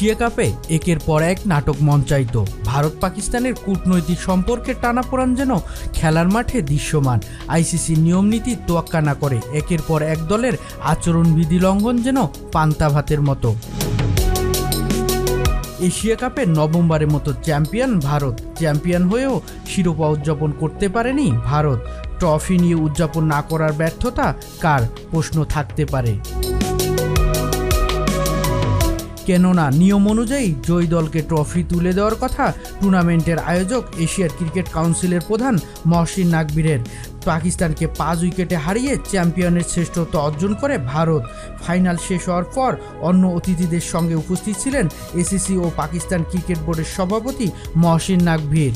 Asia কাপে একের পর এক নাটক মঞ্চায়িত। ভারত পাকিস্তানের কূটনৈতিক সম্পর্কের টানাপোড়ান যেন খেলার মাঠে দৃশ্যমান। আইসিসি নিয়ম নীতি তোয়াক্কা না করে একের পর এক দলের আচরণবিধি লঙ্ঘন যেন পান্তা ভাতের মতো। এশিয়া কাপের নবমবারের মতো চ্যাম্পিয়ন ভারত। চ্যাম্পিয়ন হয়েও শিরোপা উদযাপন করতে পারেনি ভারত। ট্রফি নিয়ে উদযাপন না করার ব্যর্থতা কার? প্রশ্ন থাকতে পারে। কেননা নিয়ম অনুযায়ী জয়ী দলকে ট্রফি তুলে দেওয়ার কথা টুর্নামেন্টের আয়োজক এশিয়ার ক্রিকেট কাউন্সিলের প্রধান মহসিন নাকবীরের পাকিস্তানকে পাঁচ উইকেটে হারিয়ে চ্যাম্পিয়নের শ্রেষ্ঠত্ব অর্জন করে ভারত। ফাইনাল শেষ হওয়ার পর অন্য অতিথিদের সঙ্গে উপস্থিত ছিলেন এসিসি ও পাকিস্তান ক্রিকেট বোর্ডের সভাপতি মহসিন নাকভীর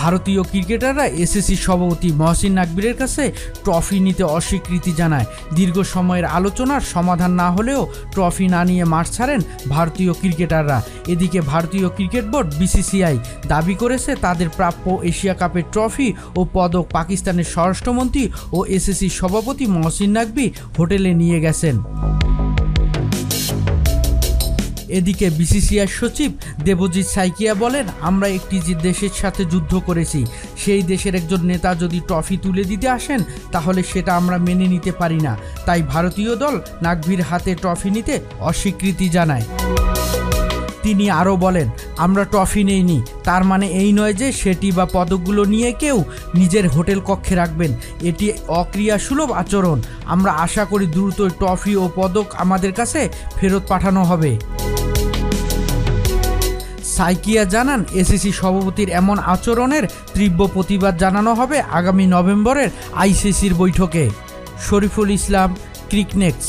ভারতীয় ক্রিকেটাররা এসএসসি সভাপতি মহসিন নাকবীরের কাছে ট্রফি নিতে অস্বীকৃতি জানায়। দীর্ঘ সময়ের আলোচনার সমাধান না হলেও ট্রফি না নিয়ে মাঠ ছাড়েন ভারতীয় ক্রিকেটাররা। এদিকে ভারতীয় ক্রিকেট বোর্ড বিসিসিআই দাবি করেছে তাদের প্রাপ্য এশিয়া কাপের ট্রফি ও পদক পাকিস্তানের স্বরাষ্ট্রমন্ত্রী ও এসএসসি সভাপতি মহসিন নাকবি হোটেলে নিয়ে গেছেন। এদিকে বিসিসিআই সচিব দেবজিৎ সাইকিয়া বলেন, আমরা একটি যে দেশের সাথে যুদ্ধ করেছি, সেই দেশের একজন নেতা যদি ট্রফি তুলে দিতে আসেন, তাহলে সেটা আমরা মেনে নিতে পারি না। তাই ভারতীয় দল নাকভির হাতে ট্রফি নিতে অস্বীকৃতি জানায়। তিনি আরও বলেন, আমরা ট্রফি নেইনি, তার মানে এই নয় যে সেটি বা পদকগুলো নিয়ে কেউ নিজের হোটেল কক্ষে রাখবেন। এটি অক্রিয়াসুলভ আচরণ। আমরা আশা করি দ্রুত ট্রফি ও পদক আমাদের কাছে ফেরত পাঠানো হবে। সাইকিয়া জানান, এসিসি সভাপতির এমন আচরণের তীব্র প্রতিবাদ জানানো হবে আগামী নভেম্বরের আইসিসির বৈঠকে। শরীফুল ইসলাম, ক্রিকনেক্স।